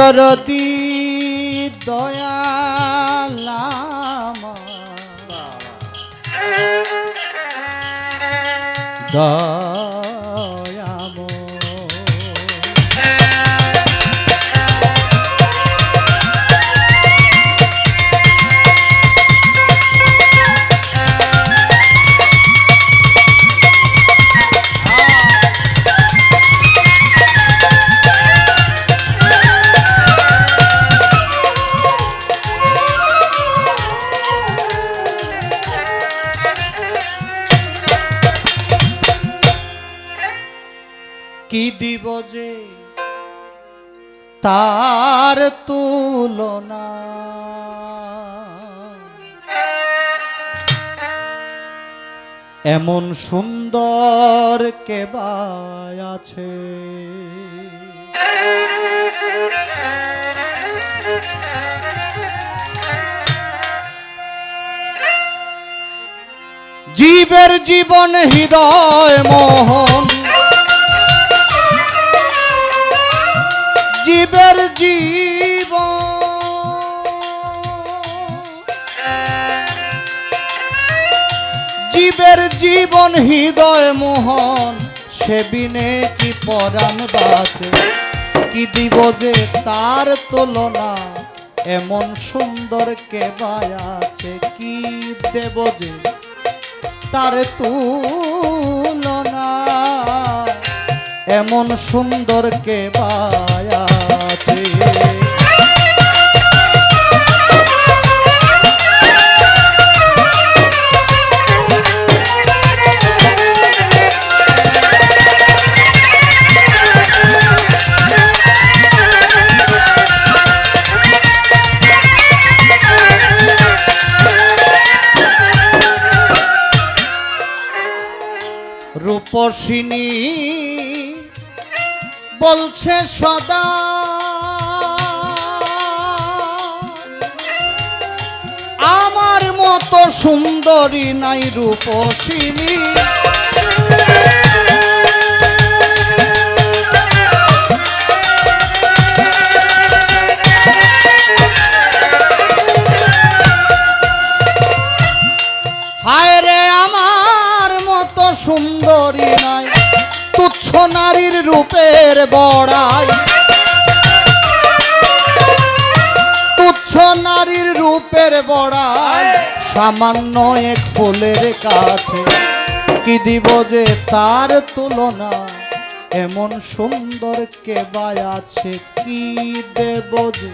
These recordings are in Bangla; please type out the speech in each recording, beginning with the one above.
দরদি দয়ালামা। দয়াময় কি দিব যে তার তুলনা। এমন সুন্দর কেবায় আছে? জীবের জীবন হৃদয় মোহন জীবের জীব জীবের জীবন হৃদয় মোহন, সে বিনে কি পরাণ বাঁচে? কি দিব যে তার তুলনা? এমন সুন্দর কে আছে? কি দেব যে তার তুলনা? এমন সুন্দর কে আছে রূপসিনী বলছে সদা আমার মতো সুন্দরী নাই রূপসিনী। তুচ্ছ নারীর রূপের বড়াই। তুচ্ছ নারীর রূপের বড়াই। সামান্য এক ফুলের কাছে কি দিব যে তার তুলনা? এমন সুন্দর কে আছে, কি দেব যে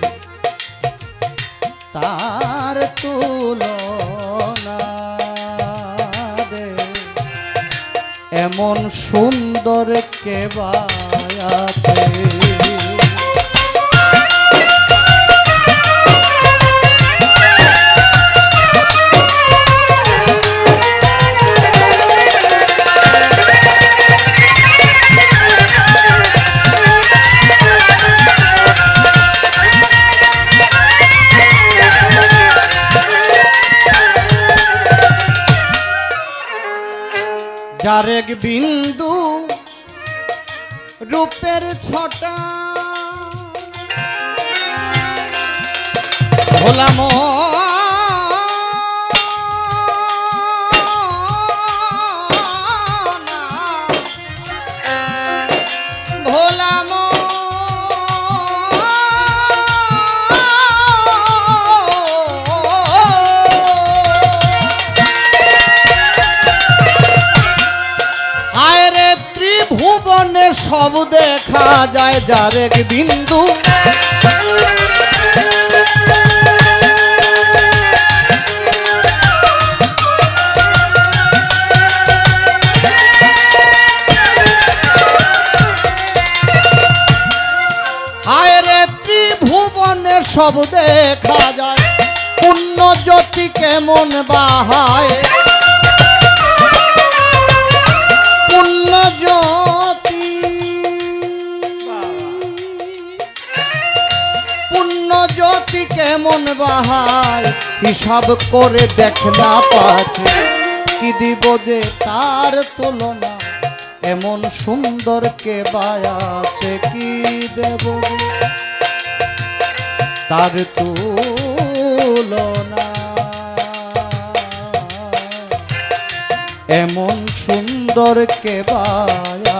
তার তুলনা? এমন সুন্দর কে যার এক বিন্দু রূপের ছটা। ভোলা ভোলাম সব দেখা যায় যার এক বিন্দু। হায়রে ত্রিভুবনে সব দেখা যায়। পুণ্য জ্যোতি কেমন বাহায়। কেমন বাহায় হিসাব করে দেখ না পাচ্ছে কি দিব যে তার তুলনা, এমন সুন্দর কে আছে, কি দেব তার তুলনা? এমন সুন্দর কে আছে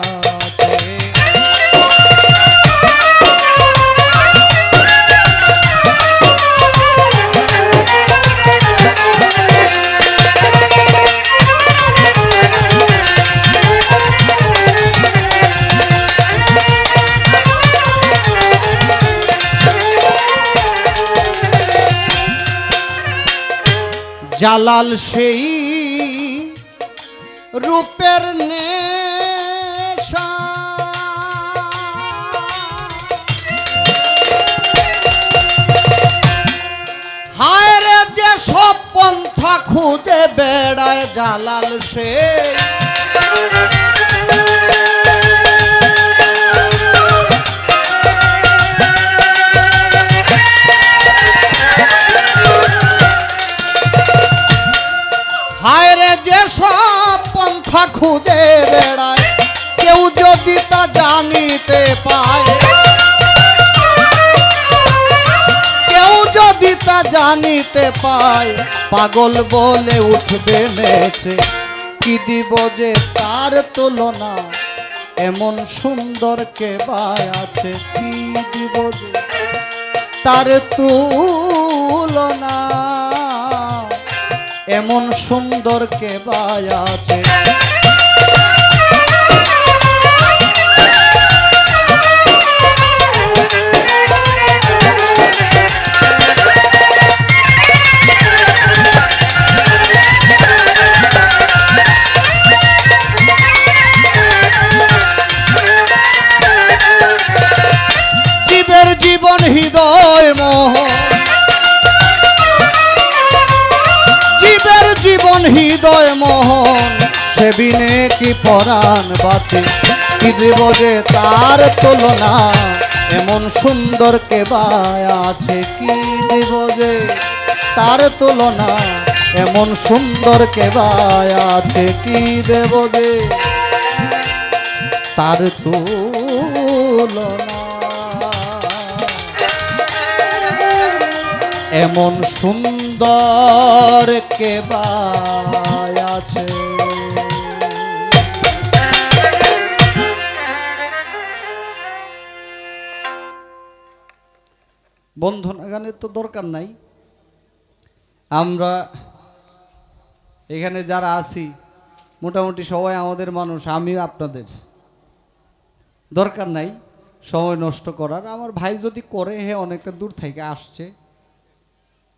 জালাল সেই রূপের নেশা। হায় রে যে সব পন্থা খুঁজে বেড়ায় জালাল সেই। খুঁজে বেড়ায়। কেউ যদি তা জানিতে পায়। কেউ যদি তা জানিতে পায়, পাগল বলে উঠবে নেছে কি দিব যে তার তুলনা? এমন সুন্দর কে আছে? কি দিব যে তার তুলনা? এমন সুন্দর কে আছে? সে বিনে কি পরাণ বাঁচে? কি দেব যে তার তুলনা? এমন সুন্দর কে আছে? কি দেব যে তার তুলনা? এমন সুন্দর কে আছে? কি দেব যে তার তুলনা? এমন সুন্দর কে আছে? বন্ধন গানের তো দরকার নাই। আমরা এখানে যারা আছি, মোটামুটি সবাই আমাদের মানুষ, আমিও আপনাদের। দরকার নাই, সময় নষ্ট করার। আমার ভাই যদি করে, হে অনেকটা দূর থেকে আসছে,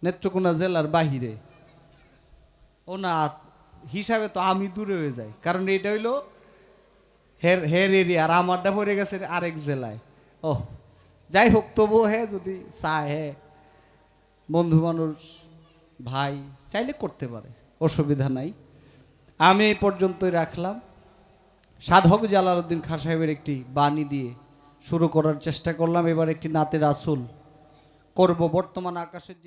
নেত্রকোনা জেলার বাহিরে। ও না হিসাবে তো আমি দূরে হয়ে যাই, কারণ এটা হইল হের হের এরিয়া আর আমারটা পড়ে গেছে আরেক জেলায়। ও যাই হোক তবুও হ্যাঁ যদি চায় হ্যাঁ বন্ধু মানুষ, ভাই, চাইলে করতে পারে, অসুবিধা নাই। আমি এই পর্যন্তই রাখলাম। সাধক জালালউদ্দিন খা সাহেবের একটি বাণী দিয়ে শুরু করার চেষ্টা করলাম। এবার একটি নাতের আসুল করব। বর্তমান আকাশের যে